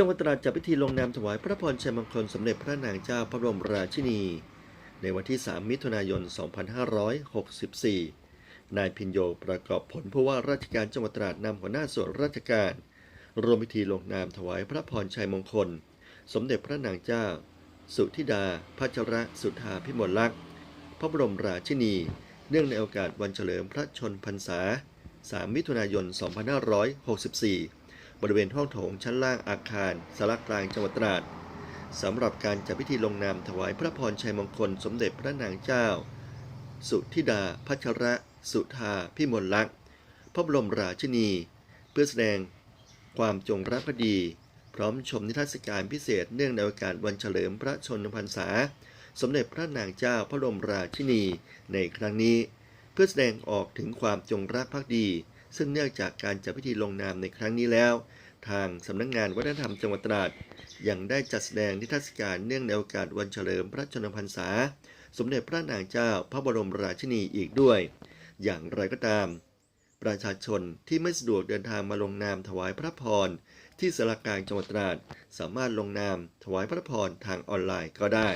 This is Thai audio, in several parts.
จังหวัดตราดจัดพิธีลงนามถวายพระพรชัยมงคลสมเด็จพระนางเจ้าพระบรมราชินี ในวันที่ 3 มิถุนายน 2564 นายพินโยประกอบผลผู้ว่าราชการจังหวัดตราดนำหัวหน้าส่วนราชการรวมพิธีลงนามถวายพระพรชัยมงคล สมเด็จพระนางเจ้า สุธิดาพัชรสุธาพิมลลักษณ์พระบรมราชินี เนื่องในโอกาสวันเฉลิมพระชนพรรษา 3 มิถุนายน 2564 บริเวณห้องโถงชั้นล่างอาคารสารกลางจังหวัดตราดสำหรับการจัดพิธีลงนามถวายพระพรชัยมงคลสมเด็จพระนางเจ้า สุธิดา พัชระ สุธาพิมลลักษณ์พระบรมราชินี เพื่อแสดงความจงรักภักดี พร้อมชมนิทรรศการพิเศษเนื่องในโอกาสวันเฉลิมพระชนมพรรษา สมเด็จพระนางเจ้าพระบรมราชินีในครั้งนี้ เพื่อแสดงออกถึงความจงรักภักดี ซึ่งเนื่องจากการจัดพิธีลงนามในครั้งนี้แล้ว ทางสำนักงงานวัฒนธรรมจังหวัดตราดยังได้จัดแสดงนิทรรศการเนื่องในโอกาสวันเฉลิมพระชนมพรรษา สมเด็จพระนางเจ้าพระบรมราชินีอีกด้วย อย่างไรก็ตาม ประชาชนที่ไม่สะดวกเดินทางมาลงนามถวายพระพรที่สารกลางจังหวัดตราดสามารถลงนามถวายพระพรทางออนไลน์ก็ได้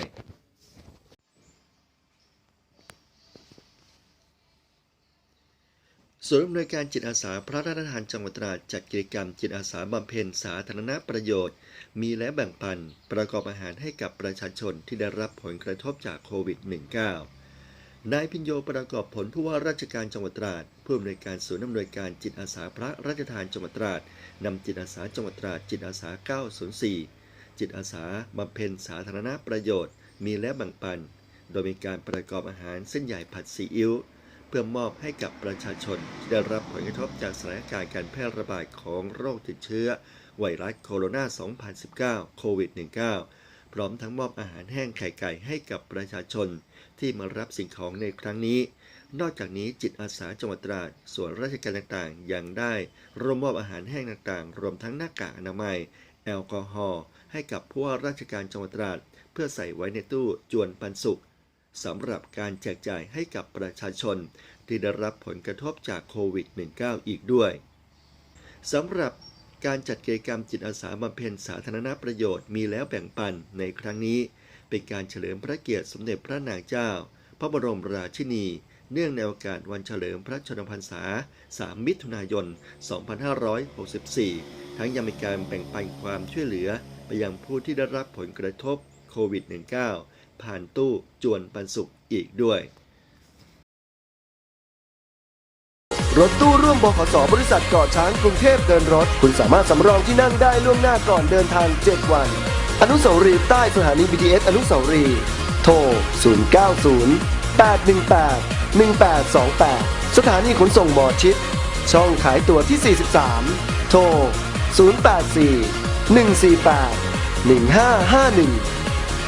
ศูนย์อำนวยการจิตอาสาพระราชทานจังหวัดตราดจัดกิจกรรมจิตอาสาบำเพ็ญสาธารณประโยชน์ มีและแบ่งปัน ประกอบอาหารให้กับประชาชนที่ได้รับผลกระทบจากโควิด -19 นายพิญโยประกอบผลผู้ว่าราชการจังหวัดตราดผู้อำนวยการศูนย์อำนวยการจิตอาสาพระราชทานจังหวัดตราดนำจิตอาสาจังหวัดตราดจิตอาสา 904 จิตอาสาบำเพ็ญสาธารณประโยชน์ มีและแบ่งปัน โดยมีการประกอบอาหารเส้นใหญ่ผัดซีอิ๊ว พื่อมอบให้กับประชาชนที่ได้รับผลกระทบจากสถานการณ์การแพร่ระบาดของโรคติดเชื้อ ไวรัสโคโรนา 2019 โควิด -19 พร้อมทั้งมอบอาหารแห้งไข่ไก่ให้กับประชาชน ที่มารับสิ่งของในครั้งนี้ นอกจากนี้จิตอาสาจังหวัดตราดส่วนราชการต่างๆ ยังได้ร่วมมอบอาหารแห้งต่างๆ รวมทั้งหน้ากากอนามัย แอลกอฮอล์ให้กับผู้ว่าราชการจังหวัดตราดเพื่อใส่ไว้ในตู้จวนปันสุข สำหรับการแจกจ่ายให้กับประชาชน ที่ได้รับผลกระทบจากโควิด -19 อีกด้วยสำหรับการจัดกิจกรรมจิตอาสาบำเพ็ญสาธารณประโยชน์มีแล้วแบ่งปันในครั้งนี้ เป็นการเฉลิมพระเกียรติสมเด็จพระนางเจ้า พระบรมราชินี เนื่องในโอกาสวันเฉลิมพระชนมพรรษา 3 มิถุนายน 2564 ทั้งยังมีการแบ่งปันความช่วยเหลือไปยังผู้ที่ได้รับผลกระทบโควิด -19 ผ่านตู้จวนปันสุขอีกด้วย รถตู้ร่วมบขสบริษัทเกาะช้างกรุงเทพเดินรถ คุณสามารถสำรองที่นั่งได้ล่วงหน้าก่อนเดินทาง 7 วัน อนุสาวรีย์ใต้สถานี BTS อนุสาวรีย์โทร 090 818 1828 สถานีขนส่งหมอชิด ช่องขายตั๋วที่ 43 โทร 084 148 1551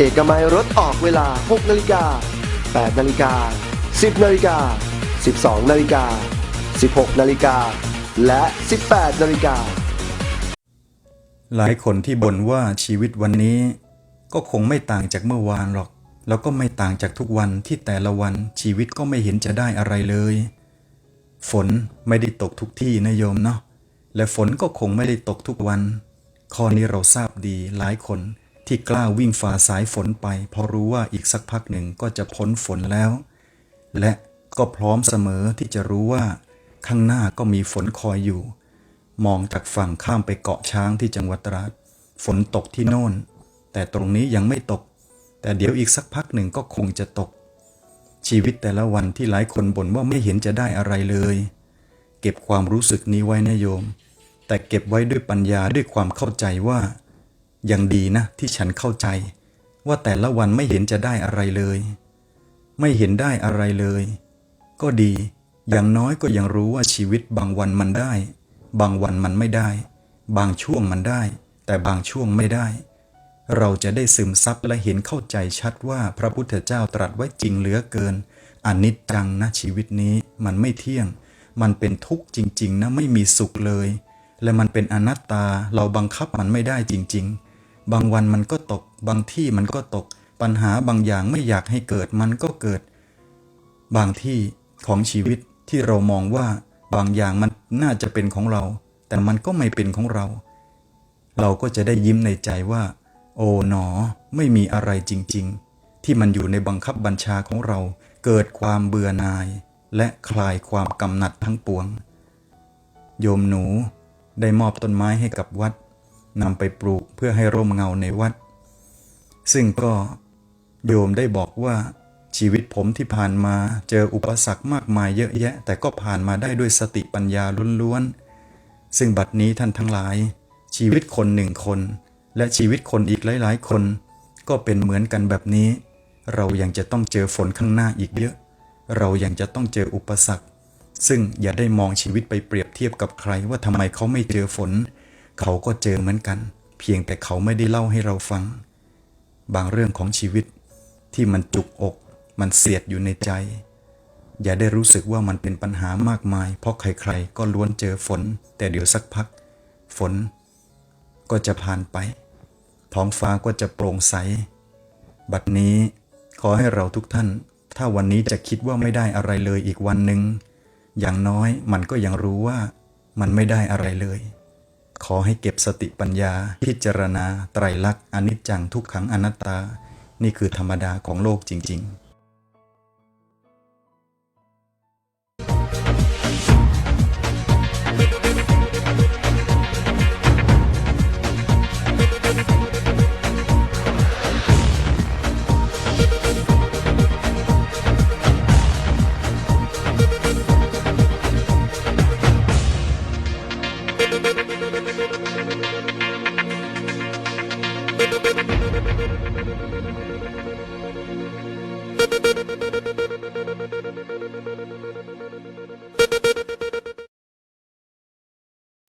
เอกมัยรถออกเวลา 6นาฬิกา8นาฬิกา10นาฬิกา12นาฬิกา16นาฬิกาและ 18นาฬิกาหลายคนที่บ่นว่าชีวิตวันนี้ ก็คงไม่ต่างจากเมื่อวานหรอก แล้วก็ไม่ต่างจากทุกวันที่แต่ละวันชีวิตก็ไม่เห็นจะได้อะไรเลย ฝนไม่ได้ตกทุกที่นะโยมเนาะและฝนก็คงไม่ได้ตกทุกวัน ข้อนี้เราทราบดีหลายคน ที่กล้าวิ่งฝ่าสายฝนไป เพราะรู้ว่าอีกสักพักหนึ่งก็จะพ้นฝนแล้ว และก็พร้อมเสมอที่จะรู้ว่า ข้างหน้าก็มีฝนคอยอยู่ มองจากฝั่งข้ามไปเกาะช้างที่จังหวัดตราดฝนตกที่โน่น แต่ตรงนี้ยังไม่ตก แต่เดี๋ยวอีกสักพักหนึ่งก็คงจะตก ชีวิตแต่ละวันที่หลายคนบ่นว่าไม่เห็นจะได้อะไรเลย เก็บความรู้สึกนี้ไว้นะโยม แต่เก็บไว้ด้วยปัญญาด้วยความเข้าใจว่า ยังดีนะที่ฉันเข้าใจ ว่าแต่ละวันไม่เห็นจะได้อะไรเลย ไม่เห็นได้อะไรเลย ก็ดี อย่างน้อยก็ยังรู้ว่าชีวิตบางวันมันได้ บางวันมันไม่ได้ บางช่วงมันได้ แต่บางช่วงไม่ได้ เราจะได้ซึมซับและเห็นเข้าใจชัดว่าพระพุทธเจ้าตรัสไว้จริงเหลือเกินอนิจจังนะชีวิตนี้มันไม่เที่ยง มันเป็นทุกข์จริง ๆนะไม่มีสุขเลย และมันเป็นอนัตตาเราบังคับมันไม่ได้จริง ๆ บางวันมันก็ตก บางที่มันก็ตก ปัญหาบางอย่างไม่อยากให้เกิดมันก็เกิด บางที่ของชีวิตที่เรามองว่าบางอย่างมันน่าจะเป็นของเรา แต่มันก็ไม่เป็นของเรา เราก็จะได้ยิ้มในใจว่า โอ๋หนอ ไม่มีอะไรจริง ๆ ที่มันอยู่ในบังคับบัญชาของเรา เกิดความเบื่อหน่าย และคลายความกำหนัดทั้งปวง โยมหนูได้มอบต้นไม้ให้กับวัด นำไปปลูกเพื่อให้ร่มเงาในวัด ซึ่งก็โยมได้บอกว่าชีวิตผมที่ผ่านมาเจออุปสรรคมากมายเยอะแยะ แต่ก็ผ่านมาได้ด้วยสติปัญญาล้วนๆ ซึ่งบัดนี้ท่านทั้งหลาย ชีวิตคนหนึ่งคน และชีวิตคนอีกหลายๆ คน ก็เป็นเหมือนกันแบบนี้ เรายังจะต้องเจอฝนข้างหน้าอีกเยอะ เรายังจะต้องเจออุปสรรค ซึ่งอย่าได้มองชีวิตไปเปรียบเทียบกับใครว่าทำไมเขาไม่เจอฝน เขาก็เจอเหมือนกัน เพียงแต่เขาไม่ได้เล่าให้เราฟัง บางเรื่องของชีวิตที่มันจุกอก มันเสียดอยู่ในใจ อย่าได้รู้สึกว่ามันเป็นปัญหามากมาย เพราะใครๆ ก็ล้วนเจอฝน แต่เดี๋ยวสักพัก ฝน ก็จะผ่านไป ท้องฟ้าก็จะโปร่งใส บัดนี้ขอให้เราทุกท่าน ถ้าวันนี้จะคิดว่าไม่ได้อะไรเลยอีกวันหนึ่งอย่างน้อยมันก็ยังรู้ว่ามันไม่ได้อะไรเลย ขอให้เก็บสติปัญญา พิจารณา ไตรลักษณ์อนิจจังทุกขังอนัตตา นี่คือธรรมดาของโลกจริง ๆ